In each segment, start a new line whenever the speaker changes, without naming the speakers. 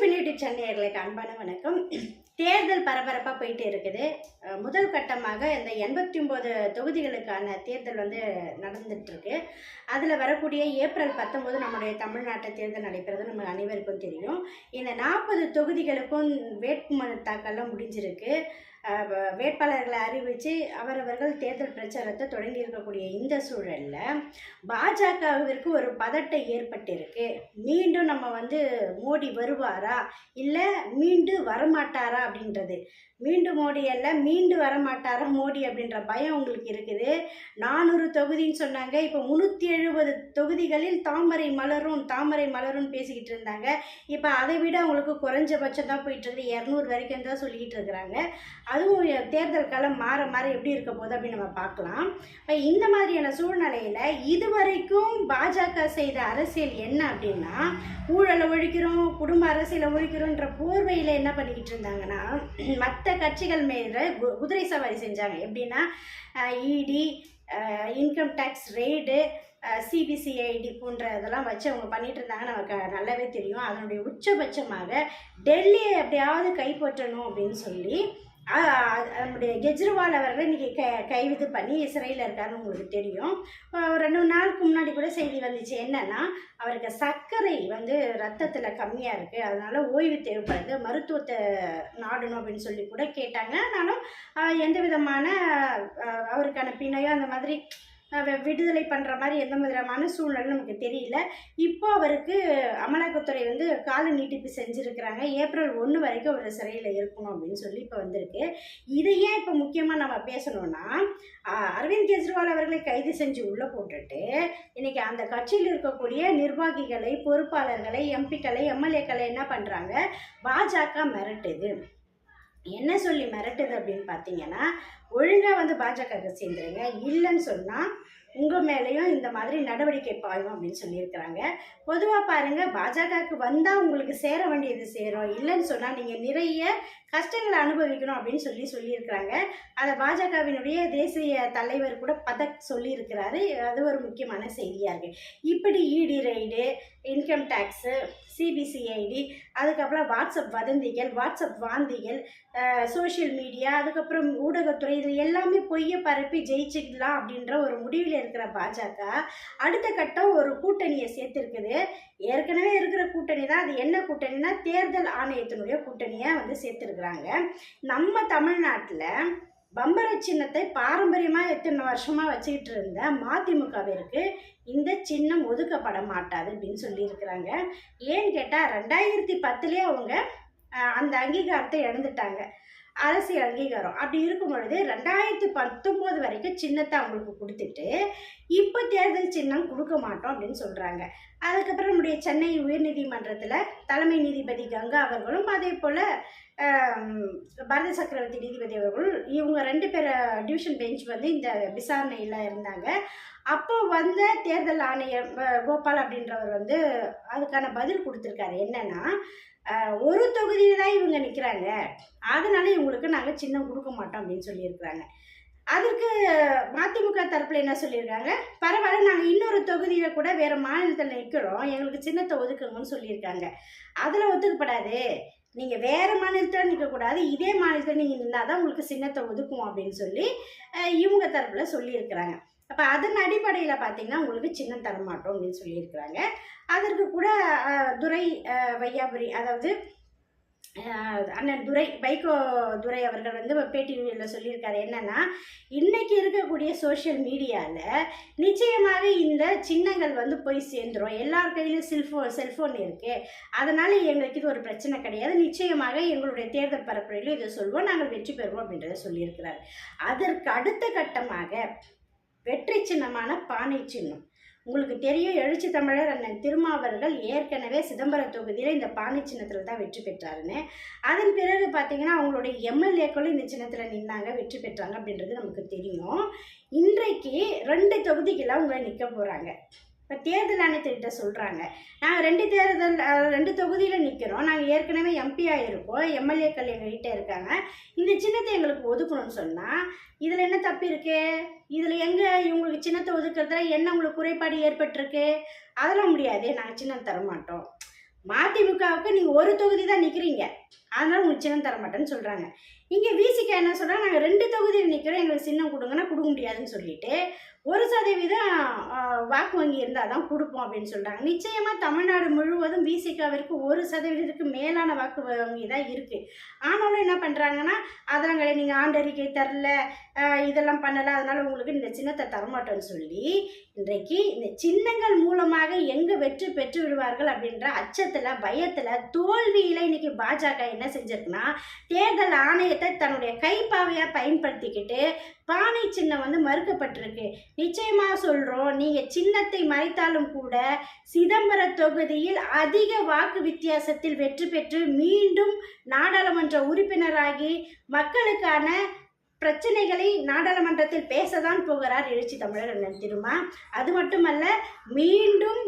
பெண் யூடியூப் சேனல்களுக்கு அன்பான வணக்கம். தேர்தல் பரபரப்பாக போயிட்டு இருக்குது. முதல் கட்டமாக இந்த எண்பத்தி ஒம்பது தொகுதிகளுக்கான தேர்தல் வந்து நடந்துகிட்ருக்கு அதில் வரக்கூடிய ஏப்ரல் பத்தொம்போது நம்முடைய தமிழ்நாட்டை தேர்தல் நடைபெறது. நம்ம அனைவருக்கும் தெரியும். இந்த நாற்பது தொகுதிகளுக்கும் வேட்புமனு தாக்கல்லாம் முடிஞ்சிருக்கு. வேட்பாளர்களை அறிவித்து அவரவர்கள் தேர்தல் பிரச்சாரத்தை தொடங்கி இருக்கக்கூடிய இந்த சூழலில் பாஜகவிற்கு ஒரு பதட்டம் ஏற்பட்டிருக்கு. மீண்டும் நம்ம வந்து மோடி வருவாரா? இல்லை மீண்டும் வரமாட்டாரா அப்படின்றது? மீண்டும் மோடி அல்ல மீண்டு வரமாட்டாரா மோடி அப்படின்ற பயம் உங்களுக்கு இருக்குது. நானூறு தொகுதின்னு சொன்னாங்க. இப்போ முந்நூற்றி எழுபது தொகுதிகளில் தாமரை மலரும் தாமரை மலரும் பேசிக்கிட்டு இருந்தாங்க. இப்போ அதை விட அவங்களுக்கு குறைஞ்சபட்சம் தான் போயிட்டு இருக்குது இரநூறு வரைக்கும் தான் சொல்லிக்கிட்டு இருக்கிறாங்க. அதுவும் தேர்தல் காலம் மாற மாற எப்படி இருக்க போகுது அப்படின்னு நம்ம பார்க்கலாம். இப்போ இந்த மாதிரியான சூழ்நிலையில் இதுவரைக்கும் பாஜக செய்த அரசியல் என்ன அப்படின்னா ஊழலை ஒழிக்கிறோம் குடும்ப அரசியலை ஒழிக்கிறோன்ற போர்வையில் என்ன பண்ணிக்கிட்டு இருந்தாங்கன்னா மற்ற கட்சிகள் மேல கு- குதிரை சவாரி செஞ்சாங்க. எப்படின்னா இடி இன்கம் டேக்ஸ் ரெய்டு சிபிசிஐடி போன்ற இதெல்லாம் வச்சு அவங்க பண்ணிட்டு இருந்தாங்க நமக்கு நல்லாவே தெரியும். அதனுடைய உச்சபட்சமாக டெல்லியை எப்படியாவது கைப்பற்றணும் அப்படின்னு சொல்லி நம்முடைய கெஜ்ரிவால் அவர்கள் இன்றைக்கி க கைது பண்ணி சிறையில் இருக்காருன்னு உங்களுக்கு தெரியும். ஒரு ரெண்டு மூணு நாளுக்கு முன்னாடி கூட செய்தி வந்துச்சு. என்னென்னா அவருக்கு சர்க்கரை வந்து ரத்தத்தில் கம்மியாக இருக்குது அதனால் ஓய்வு தேவைப்படுது. மருத்துவத்தை நாடணும் அப்படின்னு சொல்லி கூட கேட்டாங்க. ஆனாலும் எந்த விதமான அவருக்கான பிணையோ அந்த மாதிரி விடுதலை பண்ணுற மாதிரி எந்த மாதிரியான சூழ்நிலை நமக்கு தெரியல. இப்போ அவருக்கு அமலாக்கத்துறை வந்து கால நீட்டிப்பு செஞ்சுருக்கிறாங்க. ஏப்ரல் ஒன்று வரைக்கும் அவர் சிறையில் இருக்கணும் அப்படின்னு சொல்லி இப்போ வந்திருக்கு. இதை ஏன் இப்போ முக்கியமாக நம்ம பேசணும்னா அரவிந்த் கெஜ்ரிவால் அவர்களை கைது செஞ்சு உள்ளே போட்டுட்டு இன்றைக்கி அந்த கட்சியில் இருக்கக்கூடிய நிர்வாகிகளை பொறுப்பாளர்களை எம்பிக்களை எம்எல்ஏக்களை என்ன பண்ணுறாங்க பாஜக மிரட்டுது. என்ன சொல்லி மிரட்டுது அப்படின்னு பார்த்தீங்கன்னா ஒழுங்காக வந்து பாஜகவுக்கு சேர்ந்துருங்க இல்லைன்னு சொன்னால் உங்கள் மேலேயும் இந்த மாதிரி நடவடிக்கை பாயும் அப்படின்னு சொல்லியிருக்கிறாங்க. பொதுவாக பாருங்கள் பாஜகவுக்கு வந்தால் உங்களுக்கு சேர வேண்டியது சேரும். இல்லைன்னு சொன்னால் நீங்கள் நிறைய கஷ்டங்களை அனுபவிக்கணும் அப்படின்னு சொல்லி சொல்லியிருக்கிறாங்க. அதை பாஜகவினுடைய தேசிய தலைவர் கூட பதக் சொல்லியிருக்கிறாரு. அது ஒரு முக்கியமான செய்தியாக இருக்குது இப்படி ED raid income tax CBCID அதுக்கப்புறம் வாட்ஸ்அப் வதந்திகள் வாட்ஸ்அப் வாந்திகள் சோஷியல் மீடியா அதுக்கப்புறம் ஊடகத்துறை இது எல்லாமே பொய்யை பரப்பி ஜெயிச்சுக்கலாம் அப்படின்ற ஒரு முடிவில் இருக்கிற பாஜக அடுத்த கட்டம் ஒரு கூட்டணியை சேர்த்துருக்குது. ஏற்கனவே இருக்கிற கூட்டணி தான். அது என்ன கூட்டணினா தேர்தல் ஆணையத்தினுடைய கூட்டணியை வந்து சேர்த்துருக்குறாங்க. நம்ம தமிழ்நாட்டில் பம்பர சின்னத்தை பாரம்பரியமாக எத்தனை வருஷமாக வச்சுக்கிட்டு இருந்த மதிமுகவிற்கு இந்த சின்னம் ஒதுக்கப்பட மாட்டாது அப்படின்னு சொல்லியிருக்கிறாங்க. ஏன்னு கேட்டால் ரெண்டாயிரத்தி பத்துலேயே அவங்க அந்த அங்கீகாரத்தை இழந்துட்டாங்க. அரசியல் அங்கீகாரம். அப்படி இருக்கும் பொழுது ரெண்டாயிரத்தி பத்தொம்போது வரைக்கும் சின்னத்தை அவங்களுக்கு கொடுத்துட்டு இப்போ தேர்தல் சின்னம் கொடுக்க மாட்டோம் அப்படின்னு சொல்கிறாங்க அதுக்கப்புறம் நம்முடைய சென்னை உயர்நீதிமன்றத்தில் தலைமை நீதிபதி கங்கா அவர்களும் அதே போல் பரத சக்கரவர்த்தி நீதிபதி அவர்கள் இவங்க ரெண்டு பேர் டிவிஷன் பெஞ்ச் வந்து இந்த விசாரணையில் இருந்தாங்க. அப்போ வந்த தேர்தல் ஆணையர் கோபால் அப்படின்றவர் வந்து அதுக்கான பதில் கொடுத்துருக்காரு. என்னன்னா ஒரு தொகுதியில் தான் இவங்க நிற்கிறாங்க அதனால இவங்களுக்கு நாங்கள் சின்னம் கொடுக்க மாட்டோம் அப்படின்னு சொல்லியிருக்கிறாங்க. அதற்கு மதிமுக தரப்பில் என்ன சொல்லியிருக்காங்க? பரவாயில்ல நாங்கள் இன்னொரு தொகுதியில் கூட வேறு மாநிலத்தில் நிற்கிறோம் எங்களுக்கு சின்னத்தை ஒதுக்குங்கன்னு சொல்லியிருக்காங்க. அதில் ஒத்துக்கப்படாது. நீங்கள் வேறு மாநிலத்தில் நிற்கக்கூடாது இதே மாநிலத்தில் நீங்கள் நின்றால் தான் உங்களுக்கு சின்னத்தை ஒதுக்கும் அப்படின்னு சொல்லி இவங்க தரப்பில் சொல்லியிருக்கிறாங்க. அப்போ அதன் அடிப்படையில் பார்த்தீங்கன்னா உங்களுக்கு சின்னம் தரமாட்டோம் அப்படின்னு சொல்லியிருக்கிறாங்க. அதற்கு துரை வையாபுரி அதாவது அண்ணன் துரை வைகோ துரை அவர்கள் வந்து பேட்டியில் சொல்லியிருக்காரு. என்னன்னா இன்னைக்கு இருக்கக்கூடிய சோஷியல் மீடியாவில் நிச்சயமாக இந்த சின்னங்கள் வந்து போய் சேர்ந்துரும். எல்லார் கையிலும் செல்ஃபோன் செல்ஃபோன் இருக்குது அதனால் எங்களுக்கு இது ஒரு பிரச்சனை கிடையாது. நிச்சயமாக எங்களுடைய தேர்தல் பரப்புரையிலும் இதை சொல்வோம். நாங்கள் வெற்றி பெறுவோம் அப்படின்றத சொல்லியிருக்கிறார். அதற்கு அடுத்த கட்டமாக வெற்றி சின்னமான பானை சின்னம். உங்களுக்கு தெரியும் எழுச்சி தமிழர் அண்ணன் திருமாவர்கள் ஏற்கனவே சிதம்பரம் தொகுதியில் இந்த பானை சின்னத்தில் தான் வெற்றி பெற்றாருன்னு. அதன் பிறகு பார்த்தீங்கன்னா அவங்களுடைய எம்எல்ஏக்களும் இந்த சின்னத்தில் நின்னாங்க வெற்றி பெற்றாங்க அப்படின்றது நமக்கு தெரியும். இன்றைக்கு ரெண்டு தொகுதிகளில் அவங்க நிற்க போகிறாங்க இப்போ தேர்தல் ஆணையத்துக்கிட்ட சொல்கிறாங்க நாங்கள் ரெண்டு தேர்தல் ரெண்டு தொகுதியில் நிற்கிறோம் நாங்கள் ஏற்கனவே எம்பியாக இருக்கோம் எம்எல்ஏக்கள் எங்கள்கிட்ட இருக்காங்க. இந்த சின்னத்தை எங்களுக்கு ஒதுக்கணும்னு சொன்னால் இதில் என்ன தப்பு இருக்கு? இதில் எங்கே இவங்களுக்கு சின்னத்தை ஒதுக்குறதுல என்ன உங்களுக்கு குறைபாடு ஏற்பட்டிருக்கு? அதெல்லாம் முடியாது. நாங்கள் சின்னம் தர மாட்டோம். மதிமுகவுக்கு நீங்கள் ஒரு தொகுதி தான் நிற்கிறீங்க அதனால உங்களுக்கு சின்னம் தரமாட்டேன்னு சொல்கிறாங்க இங்கே விசிக்கு என்ன சொல்கிறாங்க நாங்கள் ரெண்டு தொகுதியில் நிற்கிறோம் எங்களுக்கு சின்னம் கொடுங்கன்னா கொடுக்க முடியாதுன்னு சொல்லிட்டு ஒரு சதவீதம் வாக்கு வங்கி இருந்தால் தான் கொடுப்போம் அப்படின்னு சொல்கிறாங்க நிச்சயமாக தமிழ்நாடு முழுவதும் விசிகாவிற்கு ஒரு சதவீதத்துக்கு மேலான வாக்கு வங்கி தான் இருக்குது ஆனாலும் என்ன பண்ணுறாங்கன்னா அதெல்லாம் நீங்கள் ஆண்டறிக்கை தரல இதெல்லாம் பண்ணலை அதனால் உங்களுக்கு இந்த சின்னத்தை தரமாட்டோம்னு சொல்லி இன்றைக்கு இந்த சின்னங்கள் மூலமாக எங்கே வெற்றி பெற்று விடுவார்கள் அப்படின்ற அச்சத்தில் பயத்தில் தோல்வியில் இன்றைக்கி பாஜக என்ன செஞ்சிருக்குன்னா தேர்தல் ஆணையத்தை தன்னுடைய கைப்பாவையாக பயன்படுத்திக்கிட்டு பானை சின்னம் வந்து மறுக்கப்பட்டிருக்கு. நிச்சயமாக சொல்கிறோம் நீங்கள் சின்னத்தை மறைத்தாலும் கூட சிதம்பர தொகுதியில் அதிக வாக்கு வித்தியாசத்தில் வெற்றி பெற்று மீண்டும் நாடாளுமன்ற உறுப்பினராகி மக்களுக்கான பிரச்சனைகளை நாடாளுமன்றத்தில் பேசதான் போகிறார் எழுச்சி தமிழர் அண்ணன் திருமா. அது மட்டுமல்ல மீண்டும்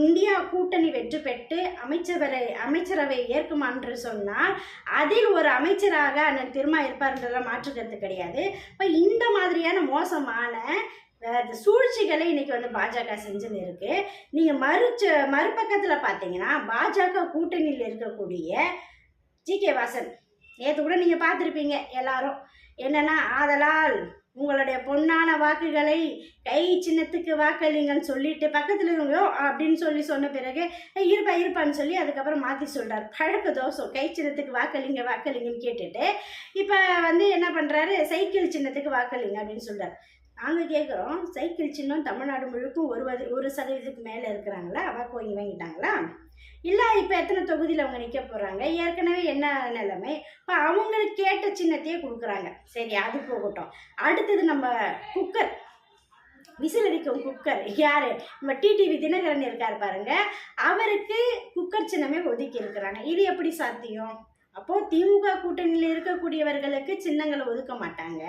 இந்தியா கூட்டணி வெற்றி பெற்று அமைச்சரவை அமைச்சரவை ஏற்குமா என்று சொன்னால் அதில் ஒரு அமைச்சராக அண்ணன் திருமா இருப்பார்ன்றதெல்லாம் மாற்றுக்கிறது கிடையாது. இப்போ இந்த மாதிரியான மோசமான சூழ்ச்சிகளை இன்னைக்கு வந்து பாஜக செஞ்சுன்னு இருக்கு நீங்கள் மறுச்ச மறுபக்கத்தில் பார்த்தீங்கன்னா பாஜக கூட்டணியில் இருக்கக்கூடிய ஜி கே வாசன். நேற்று கூட நீங்கள் பார்த்துருப்பீங்க எல்லாரும். என்னன்னா ஆதலால் உங்களுடைய பொன்னான வாக்குகளை கை சின்னத்துக்கு வாக்களிங்கன்னு சொல்லிட்டு பக்கத்தில் இருக்கவங்க அப்படின்னு சொல்லி சொன்ன பிறகு இருப்பா இருப்பான்னு சொல்லி அதுக்கப்புறம் மாற்றி சொல்கிறார் பழக்க தோசம் கை சின்னத்துக்கு வாக்களிங்க வாக்களிங்கன்னு கேட்டுட்டு இப்போ வந்து என்ன பண்ணுறாரு சைக்கிள் சின்னத்துக்கு வாக்களிங்க அப்படின்னு சொல்கிறார் நாங்கள் கேட்குறோம் சைக்கிள் சின்னம் தமிழ்நாடு முழுக்கும் ஒரு வதி- ஒரு சதவீதத்துக்கு மேலே இருக்கிறாங்களா? வாக்கு வாங்கி வாங்கிட்டாங்களா? இல்லை இப்போ எத்தனை தொகுதியில் அவங்க நிற்க போகிறாங்க ஏற்கனவே என்ன நிலைமை? இப்போ அவங்களுக்கு கேட்ட சின்னத்தையே கொடுக்குறாங்க. சரி அது போகட்டும். அடுத்தது நம்ம குக்கர். விசில் அடிக்கும் குக்கர். யார்? நம்ம டிடிவி தினகரன் இருக்கார் பாருங்க. அவருக்கு குக்கர் சின்னமே ஒதுக்கி இருக்கிறாங்க. இது எப்படி சாத்தியம்? அப்போது திமுக கூட்டணியில் இருக்கக்கூடியவர்களுக்கு சின்னங்களை ஒதுக்க மாட்டாங்க.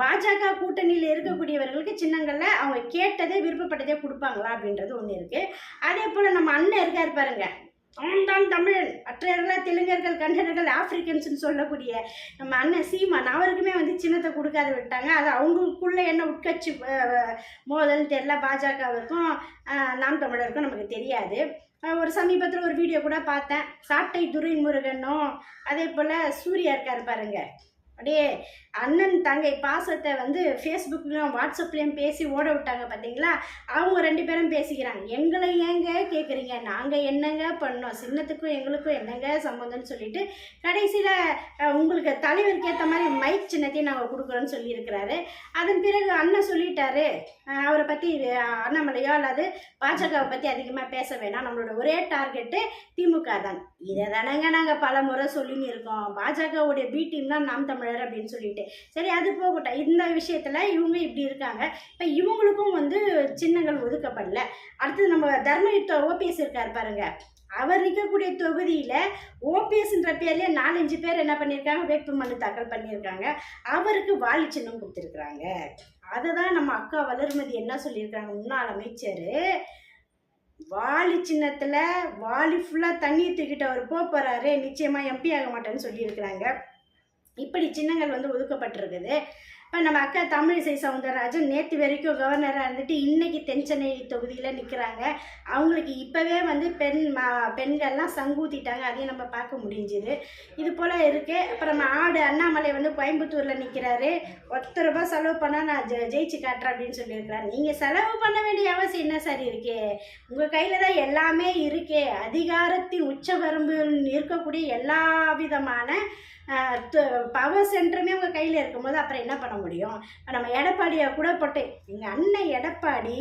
பாஜக கூட்டணியில் இருக்கக்கூடியவர்களுக்கு சின்னங்களை அவங்க கேட்டதே விருப்பப்பட்டதே கொடுப்பாங்களா அப்படின்றது ஒன்று இருக்குது அதே போல் நம்ம அண்ணன் இருக்கார் பாருங்க. அவன்தான் தமிழன். மற்றவர்களாக தெலுங்கர்கள் கன்னடர்கள் ஆப்பிரிக்கன்ஸ்னு சொல்லக்கூடிய நம்ம அண்ணன் சீமான் அவருக்குமே வந்து சின்னத்தை கொடுக்காத விட்டாங்க. அது அவங்களுக்குள்ள என்ன உட்கட்சி மோதல் தெரில தெரியல. பாஜகவுக்கும் நாம் தமிழருக்கும் நமக்கு தெரியாது. ஒரு சமீபத்தில் ஒரு வீடியோ கூட பார்த்தேன். சாட்டை துரைமுருகனும் அதே போல் சூர்யா இருக்கார் பாருங்கள் அப்படியே அண்ணன் தங்கை பாசத்தை வந்து ஃபேஸ்புக்லையும் வாட்ஸ்அப்லேயும் பேசி ஓட விட்டாங்க பார்த்தீங்களா அவங்க ரெண்டு பேரும் பேசிக்கிறாங்க. எங்களை ஏங்க கேட்குறீங்க நாங்கள் என்னங்க பண்ணோம்? சின்னத்துக்கும் எங்களுக்கும் என்னங்க சம்மந்தம்னு சொல்லிட்டு கடைசியில் உங்களுக்கு தலைவருக்கு ஏற்ற மாதிரி மைக் சின்னத்தையும் நாங்கள் கொடுக்குறோன்னு சொல்லியிருக்கிறாரு. அதன் பிறகு அண்ணன் சொல்லிட்டாரு. அவரை பற்றி அண்ணாமலையோ அல்லது பாஜகவை பற்றி அதிகமாக பேச வேணாம். நம்மளோட ஒரே டார்கெட்டு திமுக தான். இதை தானங்க நாங்கள் பல முறை சொல்லின்னு இருக்கோம். பாஜகவுடைய பி டீம் தான் நாம் போகிறாரு அப்படின்னு சொல்லிட்டு. சரி அது போகட்டும். இந்த விஷயத்தில் இவங்க இப்படி இருக்காங்க. இப்போ இவங்களுக்கும் வந்து சின்னங்கள் ஒதுக்கப்படல. அடுத்தது நம்ம தர்மயுத்த ஓபிஎஸ் இருக்கார் பாருங்க. அவர் நிற்கக்கூடிய தொகுதியில் ஓபிஎஸ்ன்ற பேர்லேயே நாலஞ்சு பேர் என்ன பண்ணியிருக்காங்க வேட்புமனு தாக்கல் பண்ணியிருக்காங்க அவருக்கு வாலி சின்னம் கொடுத்துருக்குறாங்க. அதை தான் நம்ம அக்கா வளர்மதி என்ன சொல்லியிருக்காங்க? முன்னாள் அமைச்சர் வாலி சின்னத்தில் வாலி ஃபுல்லாக தண்ணி தூக்கிட்டு அவர் போக போகிறாரு நிச்சயமாக எம்பி ஆக மாட்டேன்னு சொல்லியிருக்கிறாங்க. இப்படி சின்னங்கள் வந்து ஒதுக்கப்பட்டிருக்குது. இப்போ நம்ம அக்கா தமிழிசை சவுந்தரராஜன் நேற்று வரைக்கும் கவர்னராக இருந்துட்டு இன்னைக்கு தென்சென்னை தொகுதியில் நிற்கிறாங்க அவங்களுக்கு இப்போவே வந்து பெண் மா பெண்கள்லாம் சங்கூத்திட்டாங்க. அதையும் நம்ம பார்க்க முடிஞ்சுது. இது போல் இருக்குது அப்புறம் நம்ம ஆடு அண்ணாமலை வந்து கோயம்புத்தூரில் நிற்கிறாரு ஒத்த ரூபாய் செலவு பண்ணால் நான் ஜெ ஜெயிச்சு காட்டுறேன் அப்படின்னு சொல்லியிருக்கிறாரு. நீங்கள் செலவு பண்ண வேண்டிய அவசியம் என்ன சார் இருக்கே? உங்கள் கையில் தான் எல்லாமே இருக்கே. அதிகாரத்தின் உச்சவரம்பில் இருக்கக்கூடிய எல்லா விதமான பவர் சென்டருமே உங்கள் கையில் இருக்கும்போது அப்புறம் என்ன பண்ண முடியும்? இப்போ நம்ம எடப்பாடியை கூட போட்டு எங்கள் அண்ணன் எடப்பாடி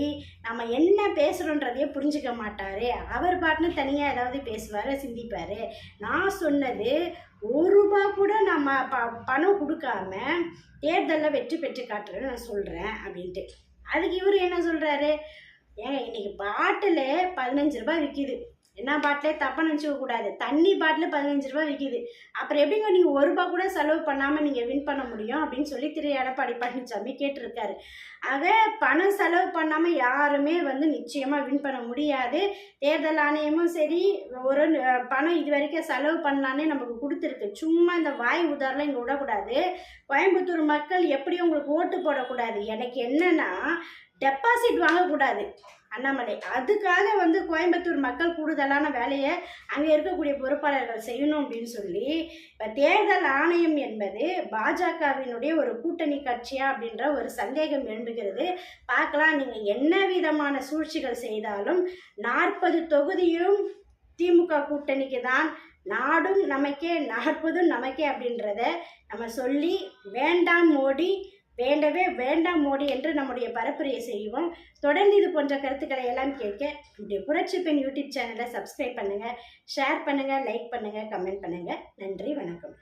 நம்ம என்ன பேசுகிறோன்றதையே புரிஞ்சுக்க மாட்டார். அவர் பாட்டுன்னு தனியாக ஏதாவது பேசுவார் சிந்திப்பார். நான் சொன்னது ஒரு ரூபா கூட நம்ம ப பணம் கொடுக்காம தேர்தலில் வெற்றி பெற்று காட்டுறேன்னு நான் சொல்கிறேன் அப்படின்ட்டு. அதுக்கு இவர் என்ன சொல்கிறாரு ஏங்க இன்றைக்கி பாட்டில் பதினஞ்சு ரூபாய் விற்கிது என்ன பாட்டிலே தப்பாக நினச்சிக்க கூடாது. தண்ணி பாட்டில் பதினஞ்சு ரூபாய் விற்கிது அப்புறம் எப்படிங்க நீங்கள் ஒரு ரூபா கூட செலவு பண்ணாமல் நீங்கள் வின் பண்ண முடியும் அப்படின்னு சொல்லி திரு எடப்பாடி பழனிசாமி கேட்டிருக்காரு. ஆக பணம் செலவு பண்ணாமல் யாருமே வந்து நிச்சயமாக வின் பண்ண முடியாது. தேர்தல் ஆணையமும் சரி ஒரு பணம் இது வரைக்கும் செலவு பண்ணலான்னே நமக்கு கொடுத்துருக்கு. சும்மா இந்த வாய் உதாரணம் இங்கே விடக்கூடாது. கோயம்புத்தூர் மக்கள் எப்படி உங்களுக்கு ஓட்டு போடக்கூடாது. எனக்கு என்னென்னா டெபாசிட் வாங்கக்கூடாது. அண்ணாமலை. அதுக்காக வந்து கோயம்புத்தூர் மக்கள் கூடுதலான வேலையை அங்கே இருக்கக்கூடிய பொறுப்பாளர்கள் செய்யணும் அப்படின்னு சொல்லி இப்போ தேர்தல் ஆணையம் என்பது பாஜகவினுடைய ஒரு கூட்டணி கட்சியா அப்படின்ற ஒரு சந்தேகம் எழும்புகிறது. பார்க்கலாம் நீங்கள் என்ன விதமான சூழ்ச்சிகள் செய்தாலும் நாற்பது தொகுதியும் திமுக கூட்டணிக்கு தான் நாடும் நமக்கே நாற்பதும் நமக்கே அப்படின்றத நம்ம சொல்லி வேண்டாம் மோடி வேண்டவே வேண்டாம் மோடி என்று நம்முடைய பரப்புரையை செய்வோம். தொடர்ந்து இது போன்ற கருத்துக்களை எல்லாம் கேட்க நம்முடைய புரட்சி பெண் யூடியூப் சேனலை சப்ஸ்கிரைப் பண்ணுங்கள் ஷேர் பண்ணுங்கள் லைக் பண்ணுங்கள் கமெண்ட் பண்ணுங்கள் நன்றி வணக்கம்.